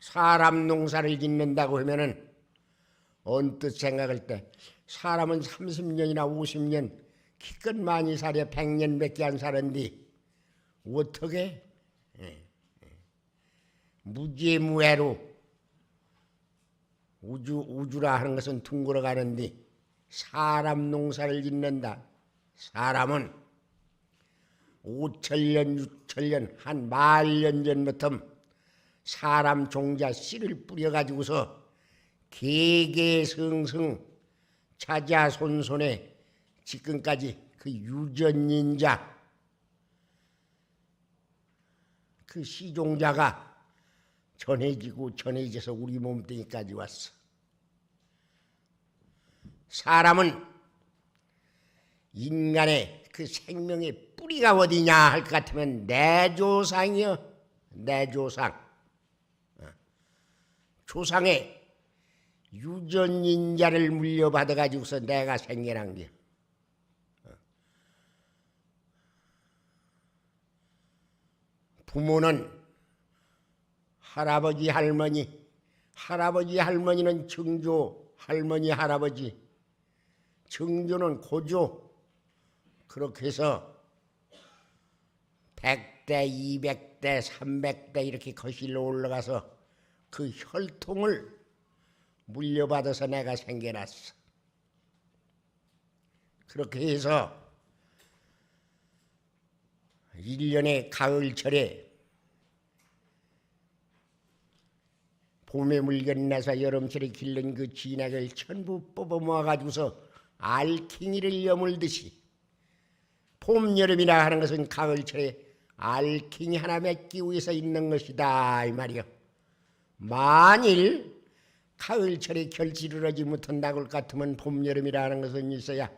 사람 농사를 짓는다고 하면은 언뜻 생각할 때 사람은 30년이나 50년 기껏 많이 살아 100년 밖에 안 사는데 어떻게 예, 예. 무지무해로 우주 우주라 하는 것은 둥글어 가는데 사람 농사를 짓는다. 사람은 5천년, 6천년, 한 만 년 전부터 사람 종자 씨를 뿌려가지고서 개개성성 자자손손에 지금까지 그 유전인자 그 시종자가 전해지고 전해져서 우리 몸뚱이까지 왔어. 사람은 인간의 그 생명의 뿌리가 어디냐 할 것 같으면 내 조상이여 내 조상 어. 조상의 유전인자를 물려받아 가지고서 내가 생겨난 게 어. 부모는 할아버지 할머니 할아버지 할머니는 증조 할머니 할아버지 증조는 고조 그렇게 해서 100대, 200대, 300대 이렇게 거실로 올라가서 그 혈통을 물려받아서 내가 생겨났어. 그렇게 해서 1년의 가을철에 봄에 물건 나서 여름철에 길른 그 진액을 전부 뽑아 모아가지고서 알킹이를 여물듯이 봄, 여름이라 하는 것은 가을철에 알킹이 하나 맺기 위해서 있는 것이다 이 말이요. 만일 가을철에 결실을 하지 할것 같으면 봄, 여름이라 하는 것은 있어야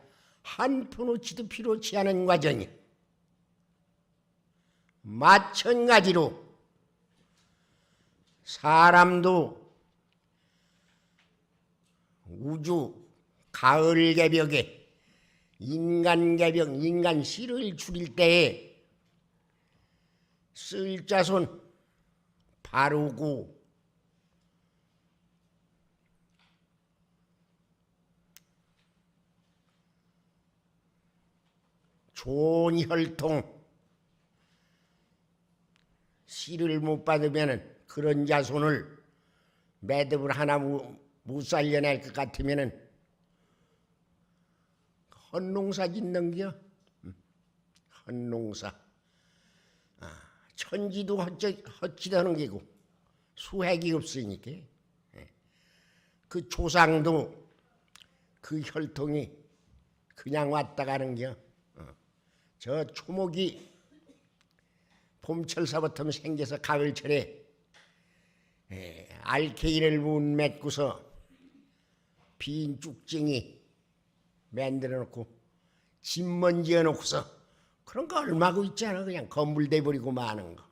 한 푼어치도 필요치 않은 과정이. 마찬가지로 사람도 우주 가을 개벽에 인간 개벽, 인간 씨를 줄일 때에 쓸 자손 바르고 좋은 혈통 씨를 못 받으면은 그런 자손을 매듭을 하나 못, 못 살려낼 것 같으면은 헛농사 짓는겨 헛농사 아, 천지도 헛짓, 헛짓하는 게고 수획이 없으니까 예. 그 조상도 그 혈통이 그냥 왔다 가는겨 어. 저 초목이 봄철사부터 생겨서 가을철에 에, 알케이를 못 맺고서 빈 쭉쟁이 만들어 놓고 집먼 지어 놓고서 그런 거 얼마고 있잖아 그냥 건물 돼 버리고 마는 거 음.